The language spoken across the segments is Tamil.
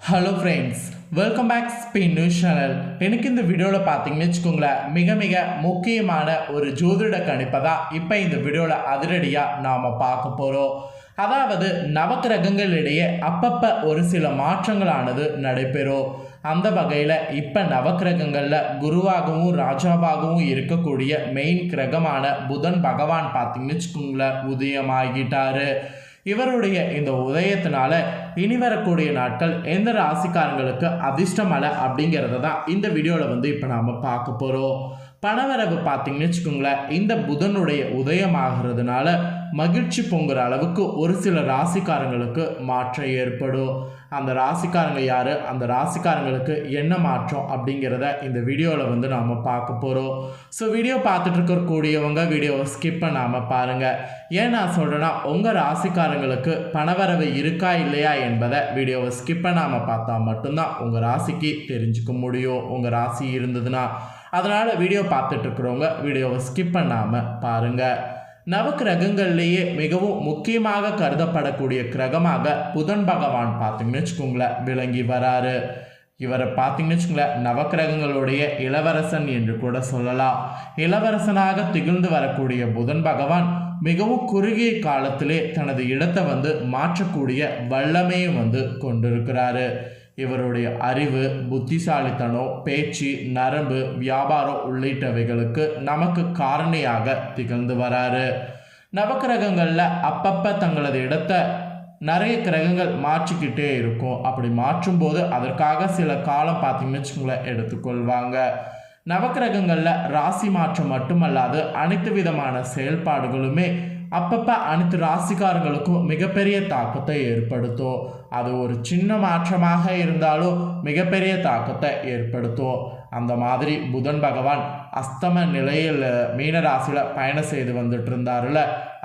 Hello friends welcome back Spain news channel எனக்கு இந்த வீடியோவில் பார்த்தீங்கன்னு வச்சுக்கோங்களேன் மிக மிக முக்கியமான ஒரு ஜோதிட கணிப்பை தான் இப்போ இந்த வீடியோவில் அதிரடியாக நாம் பார்க்க போகிறோம் அதாவது நவக்கிரகங்களிடையே அப்பப்போ ஒரு சில மாற்றங்களானது நடைபெறும். அந்த வகையில் இப்போ நவக்கிரகங்களில் குருவாகவும் ராஜாவாகவும் இருக்கக்கூடிய மெயின் கிரகமான புதன் பகவான் பார்த்தீங்கன்னு வச்சுக்கோங்களேன் உதயமாகிட்டாரு. இவருடைய இந்த உதயத்தினால இனி வரக்கூடிய நாட்கள் எந்த ராசிக்காரங்களுக்கு அதிர்ஷ்டமலை அப்படிங்கிறத தான் இந்த வீடியோவில் வந்து இப்போ நாம் பார்க்க போகிறோம் பணவரவு பார்த்தீங்கன்னு வச்சுக்கோங்களேன் இந்த புதனுடைய உதயமாகிறதுனால மகிழ்ச்சி பொங்குற அளவுக்கு ஒரு சில ராசிக்காரங்களுக்கு மாற்றம் ஏற்படும். அந்த ராசிக்காரங்க யார்? அந்த ராசிக்காரங்களுக்கு என்ன மாற்றம் அப்படிங்கிறத இந்த வீடியோவில் வந்து நாம் பார்க்க போகிறோம் ஸோ வீடியோ பார்த்துட்டு இருக்கக்கூடியவங்க வீடியோவை ஸ்கிப் பண்ணாமல் பாருங்கள் ஏன் நான் சொல்கிறேன்னா உங்கள் ராசிக்காரங்களுக்கு பணவரவு இருக்கா இல்லையா என்பதை வீடியோவை ஸ்கிப் பண்ணாமல் பார்த்தா மட்டும்தான் உங்கள் ராசிக்கு தெரிஞ்சுக்க முடியும். உங்கள் ராசி இருந்ததுன்னா அதனால் வீடியோ பார்த்துட்ருக்குறவங்க வீடியோவை ஸ்கிப் பண்ணாமல் பாருங்கள் நவக்கிரகங்கள்லேயே மிகவும் முக்கியமாக கருதப்படக்கூடிய கிரகமாக புதன் பகவான் பார்த்தீங்கன்னு வச்சுக்கோங்களேன் விளங்கி வராரு. இவரை பார்த்தீங்கன்னு வச்சுக்கோங்களேன் நவக்கிரகங்களுடைய இளவரசன் என்று கூட சொல்லலாம். இளவரசனாக திகழ்ந்து வரக்கூடிய புதன் பகவான் மிகவும் குறுகிய காலத்திலே தனது இடத்தை வந்து மாற்றக்கூடிய வல்லமையும் வந்து கொண்டிருக்கிறாரு. இவருடைய அறிவு புத்திசாலித்தனம் பேச்சு நரம்பு வியாபாரம் உள்ளிட்டவைகளுக்கு நமக்கு காரணியாக திகழ்ந்து வராரு. நவக்கிரகங்களில் அப்பப்போ தங்களது இடத்தை நிறைய கிரகங்கள் மாற்றிக்கிட்டே இருக்கும். அப்படி மாற்றும்போது அதற்காக சில காலம் பார்த்தீங்கன்னு வச்சுக்கோங்களேன் எடுத்துக்கொள்வாங்க. நவக்கிரகங்களில் ராசி மாற்றம் மட்டுமல்லாது அனைத்து விதமான செயல்பாடுகளுமே அப்பப்போ அனைத்து ராசிக்காரங்களுக்கும் மிகப்பெரிய தாக்கத்தை ஏற்படுத்தும். அது ஒரு சின்ன மாற்றமாக இருந்தாலும் மிகப்பெரிய தாக்கத்தை ஏற்படுத்தும். அந்த மாதிரி புதன் பகவான் அஸ்தம நிலையில் மீனராசியில் பயணம் செய்து வந்துட்டு இருந்தாருல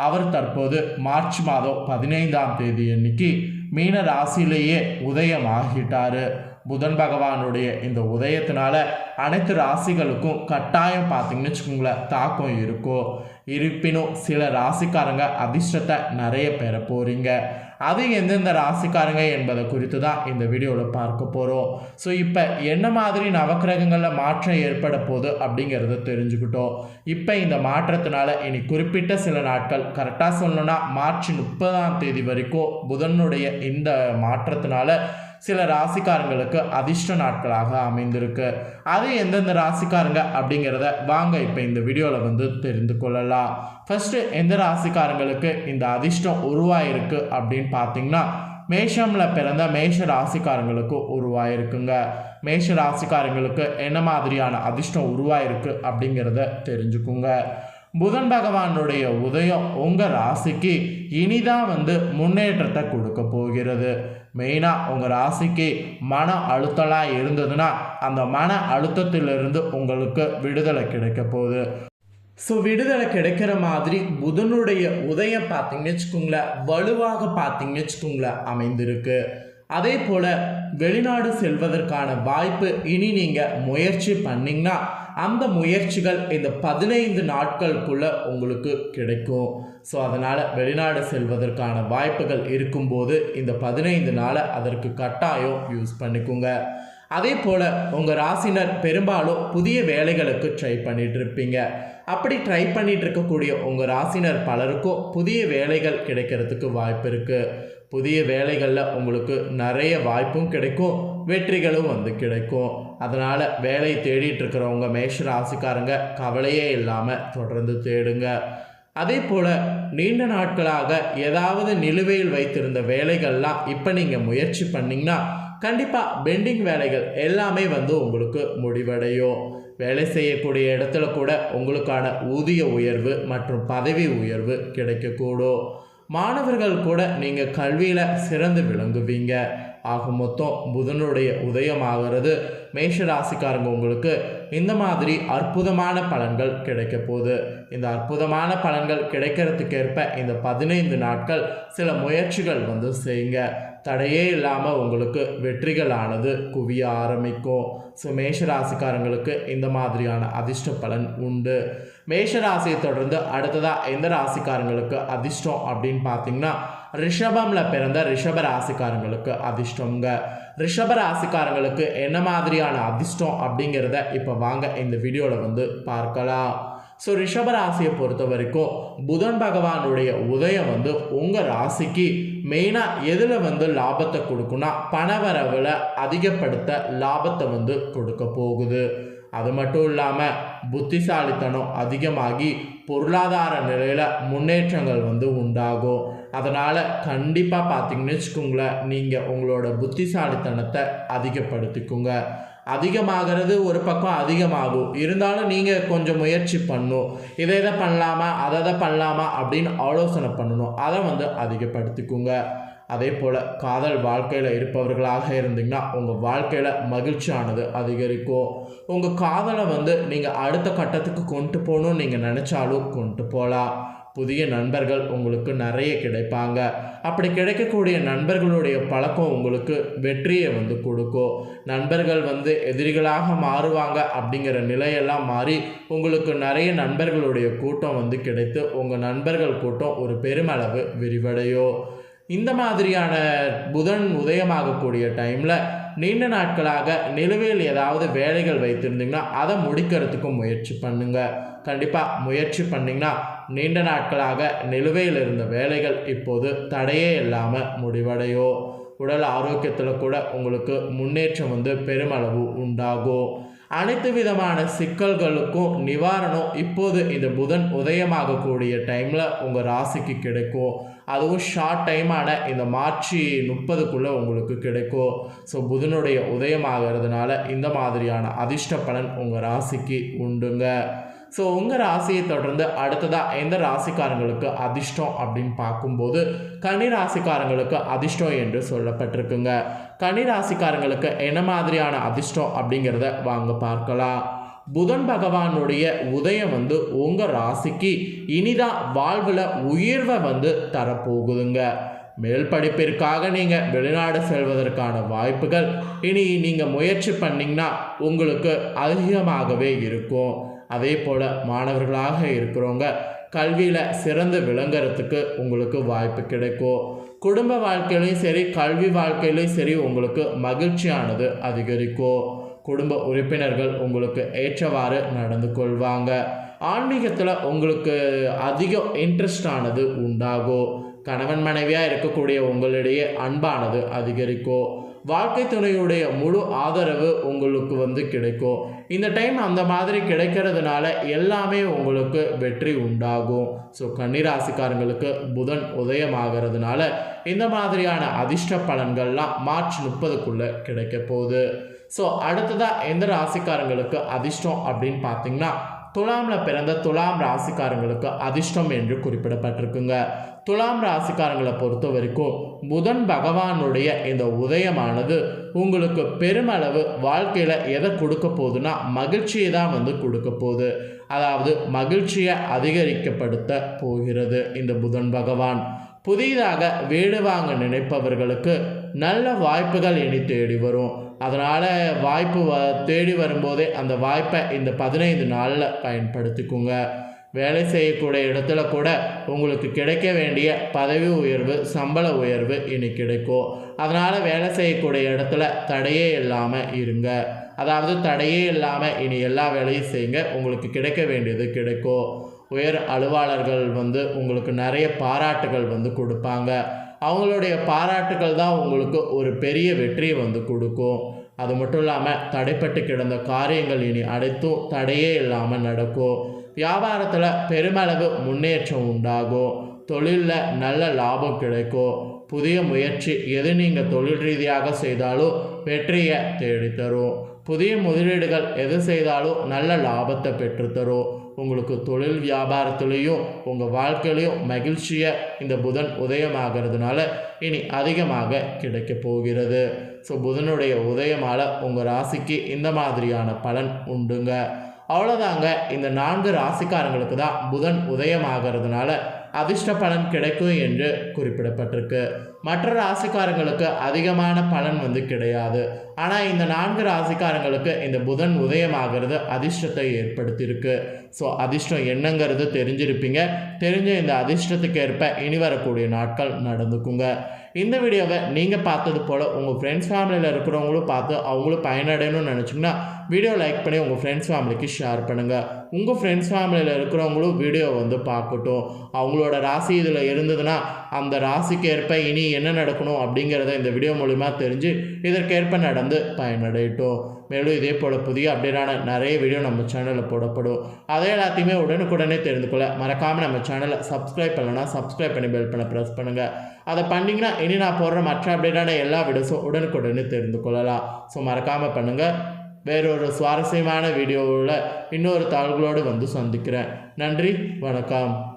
அவர் தற்போது மார்ச் மாதம் பதினைந்தாம் தேதி அன்னைக்கு மீன ராசியிலேயே உதயமாகிட்டாரு. புதன் பகவானுடைய இந்த உதயத்தினால அனைத்து ராசிகளுக்கும் கட்டாயம் பார்த்தீங்கன்னு வச்சுக்கோங்களேன் தாக்கம் இருக்கும் இருப்பினும் சில ராசிக்காரங்க அதிர்ஷ்டத்தை நிறைய பெற போகிறீங்க அது எந்தெந்த ராசிக்காரங்க என்பதை குறித்து தான் இந்த வீடியோவில் பார்க்க போகிறோம் ஸோ இப்போ என்ன மாதிரி நவக்கிரகங்களில் மாற்றம் ஏற்பட போகுது அப்படிங்கிறத தெரிஞ்சுக்கிட்டோம். இப்போ இந்த மாற்றத்தினால இனி குறிப்பிட்ட சில நாட்கள் கரெக்டாக சொல்லணும்னா மார்ச் முப்பதாம் தேதி வரைக்கும் புதனுடைய இந்த மாற்றத்தினால சில ராசிக்காரங்களுக்கு அதிர்ஷ்ட நாட்களாக அமைந்திருக்கு. அது எந்தெந்த ராசிக்காரங்க அப்படிங்கிறத வாங்க இப்போ இந்த வீடியோவில் வந்து தெரிந்து கொள்ளலாம். ஃபஸ்ட்டு எந்த ராசிக்காரங்களுக்கு இந்த அதிர்ஷ்டம் உருவாயிருக்கு அப்படின்னு பார்த்தீங்கன்னா மேஷமில் பிறந்த மேஷ ராசிக்காரங்களுக்கு உருவாயிருக்குங்க. மேஷ ராசிக்காரங்களுக்கு என்ன மாதிரியான அதிர்ஷ்டம் உருவாயிருக்கு அப்படிங்கிறத தெரிஞ்சுக்குங்க. புதன் பகவானுடைய உதயம் உங்கள் ராசிக்கு இனிதான் வந்து முன்னேற்றத்தை கொடுக்க போகிறது. மெயினாக உங்கள் ராசிக்கு மன அழுத்தலாம் இருந்ததுன்னா அந்த மன அழுத்தத்திலிருந்து உங்களுக்கு விடுதலை கிடைக்க போகுது. ஸோ விடுதலை கிடைக்கிற மாதிரி புதனுடைய உதயம் பார்த்தீங்கன்னு வச்சுக்கோங்களேன் வலுவாக பார்த்தீங்கன்னு வச்சுக்கோங்களேன் அமைந்திருக்கு. அதே போல் வெளிநாடு செல்வதற்கான வாய்ப்பு இனி நீங்கள் முயற்சி பண்ணிங்கன்னா அந்த முயற்சிகள் இந்த பதினைந்து நாட்களுக்குள்ளே உங்களுக்கு கிடைக்கும். ஸோ அதனால் வெளிநாடு செல்வதற்கான வாய்ப்புகள் இருக்கும்போது இந்த பதினைந்து நாளை அதற்கு கட்டாயம் யூஸ் பண்ணிக்கோங்க. அதே போல் உங்கள் ராசினர் பெரும்பாலும் புதிய வேலைகளுக்கு ட்ரை பண்ணிகிட்டு இருப்பீங்க அப்படி ட்ரை பண்ணிகிட்டு இருக்கக்கூடிய உங்கள் ராசினர் பலருக்கும் புதிய வேலைகள் கிடைக்கிறதுக்கு வாய்ப்பு இருக்குது புதிய வேலைகளில் உங்களுக்கு நிறைய வாய்ப்பும் கிடைக்கும் வெற்றிகளும் வந்து கிடைக்கும். அதனால் வேலையை தேடிட்டு இருக்கிறவங்க மேஷ ராசிக்காரங்க கவலையே இல்லாமல் தொடர்ந்து தேடுங்க. அதே போல் நீண்ட நாட்களாக ஏதாவது நிலுவையில் வைத்திருந்த வேலைகள்லாம் இப்போ நீங்கள் முயற்சி பண்ணிங்கன்னா கண்டிப்பாக பெண்டிங் வேலைகள் எல்லாமே வந்து உங்களுக்கு முடிவடையும். வேலை செய்யக்கூடிய இடத்துல கூட உங்களுக்கான ஊதிய உயர்வு மற்றும் பதவி உயர்வு கிடைக்கக்கூடும். மாணவர்கள் கூட நீங்கள் கல்வியில் சிறந்து விளங்குவீங்க. ஆக மொத்தம் புதனுடைய உதயமாகிறது. மேஷ ராசிக்காரங்க உங்களுக்கு இந்த மாதிரி அற்புதமான பலன்கள் கிடைக்க போகுது. இந்த அற்புதமான பலன்கள் கிடைக்கிறதுக்கேற்ப இந்த பதினைந்து நாட்கள் சில முயற்சிகள் வந்து செய்யுங்க. தடையே இல்லாமல் உங்களுக்கு வெற்றிகளானது குவிய ஆரம்பிக்கும். ஸோ மேஷராசிக்காரங்களுக்கு இந்த மாதிரியான அதிர்ஷ்ட பலன் உண்டு. மேஷராசியை தொடர்ந்து அடுத்ததாக எந்த ராசிக்காரங்களுக்கு அதிர்ஷ்டம் அப்படின்னு பார்த்தீங்கன்னா ரிஷபம்ல பிறந்த ரிஷப ராசிக்காரங்களுக்கு அதிர்ஷ்டங்க ரிஷப ராசிக்காரங்களுக்கு என்ன மாதிரியான அதிர்ஷ்டம் அப்படிங்கிறத இப்போ வாங்க இந்த வீடியோவில் வந்து பார்க்கலாம் ஸோ ரிஷப ராசியை பொறுத்த வரைக்கும் புதன் பகவானுடைய உதயம் வந்து உங்கள் ராசிக்கு மெயினாக எதில் வந்து லாபத்தை கொடுக்குன்னா பணவரவில் அதிகப்படுத்த லாபத்தை வந்து கொடுக்க போகுது அது மட்டும் இல்லாமல் புத்திசாலித்தனம் அதிகமாகி பொருளாதார நிலையில் முன்னேற்றங்கள் வந்து உண்டாகும். அதனால் கண்டிப்பாக பார்த்தீங்கன்னு வச்சுக்கோங்களேன் நீங்கள் உங்களோட புத்திசாலித்தனத்தை அதிகப்படுத்திக்குங்க. அதிகமாகிறது ஒரு பக்கம் அதிகமாகும். இருந்தாலும் நீங்கள் கொஞ்சம் முயற்சி பண்ணும். இதை இதை பண்ணலாமா அதை இதை பண்ணலாமா அப்படின்னு ஆலோசனை பண்ணணும். அதை வந்து அதிகப்படுத்திக்குங்க. அதே போல் காதல் வாழ்க்கையில் இருப்பவர்களாக இருந்தீங்கன்னா உங்கள் வாழ்க்கையில் மகிழ்ச்சியானது அதிகரிக்கும். உங்கள் காதலை வந்து நீங்கள் அடுத்த கட்டத்துக்கு கொண்டு போகணும்னு நீங்கள் நினச்சாலும் கொண்டு போகலாம். புதிய நண்பர்கள் உங்களுக்கு நிறைய கிடைப்பாங்க. அப்படி கிடைக்கக்கூடிய நண்பர்களுடைய பழக்கம் உங்களுக்கு வெற்றியை வந்து கொடுக்கும். நண்பர்கள் வந்து எதிரிகளாக மாறுவாங்க அப்படிங்கிற நிலையெல்லாம் மாறி உங்களுக்கு நிறைய நண்பர்களுடைய கூட்டம் வந்து கிடைத்து உங்கள் நண்பர்கள் கூட்டம் ஒரு பெருமளவு விரிவடையும். இந்த மாதிரியான புதன் உதயமாகக்கூடிய டைமில் நீண்ட நாட்களாக நிலுவையில் ஏதாவது வேலைகள் வைத்திருந்தீங்கன்னா அதை முடிக்கிறதுக்கும் முயற்சி பண்ணுங்க. கண்டிப்பாக முயற்சி பண்ணிங்கன்னா நீண்ட நாட்களாக நிலுவையில் இருந்த வேலைகள் இப்போது தடையே இல்லாமல் முடிவடையோ உடல் ஆரோக்கியத்தில் கூட உங்களுக்கு முன்னேற்றம் வந்து பெருமளவு உண்டாகும். அனைத்து விதமான சிக்கல்களுக்கும் நிவாரணம் இப்போது இந்த புதன் உதயமாகக்கூடிய டைமில் உங்கள் ராசிக்கு கிடைக்கும். அதுவும் ஷார்ட் டைமான இந்த மார்ச் முப்பதுக்குள்ளே உங்களுக்கு கிடைக்கும். ஸோ புதனுடைய உதயமாகிறதுனால இந்த மாதிரியான அதிர்ஷ்ட பலன் உங்கள் ராசிக்கு உண்டுங்க. ஸோ உங்கள் ராசியை தொடர்ந்து அடுத்ததாக எந்த ராசிக்காரங்களுக்கு அதிர்ஷ்டம் அப்படின்னு பார்க்கும்போது கன்னி ராசிக்காரங்களுக்கு அதிர்ஷ்டம் என்று சொல்லப்பட்டிருக்குங்க. கன்னி ராசிக்காரங்களுக்கு என்ன மாதிரியான அதிர்ஷ்டம் அப்படிங்கிறத வாங்க பார்க்கலாம். புதன் பகவானுடைய உதயம் வந்து உங்கள் ராசிக்கு இனிதான் வாழ்வில் உயர்வை வந்து தரப்போகுதுங்க. மேல் படிப்பிற்காக நீங்கள் வெளிநாடு செல்வதற்கான வாய்ப்புகள் இனி நீங்கள் முயற்சி பண்ணிங்கன்னா உங்களுக்கு அதிகமாகவே இருக்கும். அதே போல் மாணவர்களாக இருக்கிறவங்க கல்வியில் சிறந்து விளங்குறதுக்கு உங்களுக்கு வாய்ப்பு கிடைக்கும். குடும்ப வாழ்க்கையிலையும் சரி கல்வி வாழ்க்கையிலையும் சரி உங்களுக்கு மகிழ்ச்சியானது அதிகரிக்கும். குடும்ப உறுப்பினர்கள் உங்களுக்கு ஏற்றவாறு நடந்து கொள்வாங்க. ஆன்மீகத்தில் உங்களுக்கு அதிக இன்ட்ரெஸ்ட் ஆனது உண்டாகும். கணவன் மனைவியாக இருக்கக்கூடிய உங்களிடையே அன்பானது அதிகரிக்கும். வாழ்க்கை துணையுடைய முழு ஆதரவு உங்களுக்கு வந்து கிடைக்கும். இந்த டைம் அந்த மாதிரி கிடைக்கிறதுனால எல்லாமே உங்களுக்கு வெற்றி உண்டாகும். ஸோ கன்னிராசிக்காரங்களுக்கு புதன் உதயமாகிறதுனால இந்த மாதிரியான அதிர்ஷ்ட பலன்கள்லாம் மார்ச் முப்பதுக்குள்ளே கிடைக்க போகுது. ஸோ அடுத்ததாக எந்த ராசிக்காரங்களுக்கு அதிர்ஷ்டம் அப்படின்னு பார்த்தீங்கன்னா துலாமில் பிறந்த துலாம் ராசிக்காரங்களுக்கு அதிர்ஷ்டம் என்று குறிப்பிடப்பட்டிருக்குங்க. துலாம் ராசிக்காரங்களை பொறுத்த வரைக்கும் புதன் பகவானுடைய இந்த உதயமானது உங்களுக்கு பெருமளவு வாழ்க்கையில் எதை கொடுக்க போகுதுன்னா மகிழ்ச்சியை தான் வந்து கொடுக்க போகுது. அதாவது மகிழ்ச்சியை அதிகரிக்கப்படுத்த போகிறது இந்த புதன் பகவான். புதிதாக வீடு வாங்க நினைப்பவர்களுக்கு நல்ல வாய்ப்புகள் இனி தேடி வரும். அதனால் வாய்ப்பு வ தேடி வரும்போதே அந்த வாய்ப்பை இந்த பதினைந்து நாளில் பயன்படுத்திக்குங்க. வேலை செய்யக்கூடிய இடத்துல கூட உங்களுக்கு கிடைக்க வேண்டிய பதவி உயர்வு சம்பள உயர்வு இனி கிடைக்கும். அதனால் வேலை செய்யக்கூடிய இடத்துல தடையே இல்லாமல் இருங்க. அதாவது தடையே இல்லாமல் இனி எல்லா வேலையும் செய்யுங்க. உங்களுக்கு கிடைக்க வேண்டியது கிடைக்கும். உயர் அலுவலர்கள் வந்து உங்களுக்கு நிறைய பாராட்டுகள் வந்து கொடுப்பாங்க. அவங்களுடைய பாராட்டுகள் தான் உங்களுக்கு ஒரு பெரிய வெற்றியை வந்து கொடுக்கும். அது மட்டும் இல்லாமல் தடைப்பட்டு கிடந்த காரியங்கள் இனி அனைத்தும் தடையே இல்லாமல் நடக்கும். வியாபாரத்தில் பெருமளவு முன்னேற்றம் உண்டாகும். தொழிலில் நல்ல லாபம் கிடைக்கும். புதிய முயற்சி எது நீங்கள் தொழில் ரீதியாக செய்தாலும் வெற்றியை தேடித்தரும். புதிய முதலீடுகள் எது செய்தாலும் நல்ல லாபத்தை பெற்றுத்தரும். உங்களுக்கு தொழில் வியாபாரத்துலேயும் உங்கள் வாழ்க்கையிலையும் மகிழ்ச்சியை இந்த புதன் உதயமாகிறதுனால இனி அதிகமாக கிடைக்க போகிறது. ஸோ புதனுடைய உதயமால் உங்கள் ராசிக்கு இந்த மாதிரியான பலன் உண்டுங்க. அவ்வளோதாங்க இந்த நான்கு ராசிக்காரங்களுக்கு தான் புதன் உதயமாகிறதுனால அதிர்ஷ்ட பலன் கிடைக்கும் என்று குறிப்பிடப்பட்டிருக்கு. மற்ற ராசிக்காரங்களுக்கு அதிகமான பலன் வந்து கிடையாது. ஆனால் இந்த நான்கு ராசிக்காரங்களுக்கு இந்த புதன் உதயமாகிறது அதிர்ஷ்டத்தை ஏற்படுத்தியிருக்கு. ஸோ அதிர்ஷ்டம் என்னங்கிறது தெரிஞ்சிருப்பீங்க. தெரிஞ்ச இந்த அதிர்ஷ்டத்துக்கு ஏற்ப இனி வரக்கூடிய நாட்கள் நடந்துக்குங்க. இந்த வீடியோவை நீங்கள் பார்த்தது போல் உங்கள் ஃப்ரெண்ட்ஸ் ஃபேமிலியில் இருக்கிறவங்களும் பார்த்து அவங்களும் பயனடையணும்னு நினச்சிங்கன்னா வீடியோ லைக் பண்ணி உங்கள் ஃப்ரெண்ட்ஸ் ஃபேமிலிக்கு ஷேர் பண்ணுங்கள் உங்கள் ஃப்ரெண்ட்ஸ் ஃபேமிலியில் இருக்கிறவங்களும் வீடியோ வந்து பார்க்கட்டும். அவங்களோட ராசி இதில் இருந்ததுன்னா அந்த ராசிக்கு ஏற்ப இனி என்ன நடக்கணும் அப்படிங்கிறத இந்த வீடியோ மூலிமா தெரிஞ்சு இதற்கேற்ப நடந்து பயனடையட்டும். மேலும் இதே போல் புதிய அப்டேட்டான நிறைய வீடியோ நம்ம சேனலில் போடப்படும். அதை எல்லாத்தையுமே உடனுக்குடனே தெரிந்து கொள்ள மறக்காமல் நம்ம சேனலை சப்ஸ்கிரைப் பண்ணலன்னா சப்ஸ்கிரைப் பண்ணி பெல் பண்ண ப்ரெஸ் பண்ணுங்கள் அதை பண்ணிங்கன்னா இனி நான் போடுற மற்ற அப்டேட்டான எல்லா வீடியோஸும் உடனுக்குடனே தெரிந்து கொள்ளலாம். ஸோ மறக்காமல் பண்ணுங்கள் வேறொரு சுவாரஸ்யமான வீடியோவில் இன்னொரு தாள்களோடு வந்து சந்திக்கிறேன். நன்றி வணக்கம்.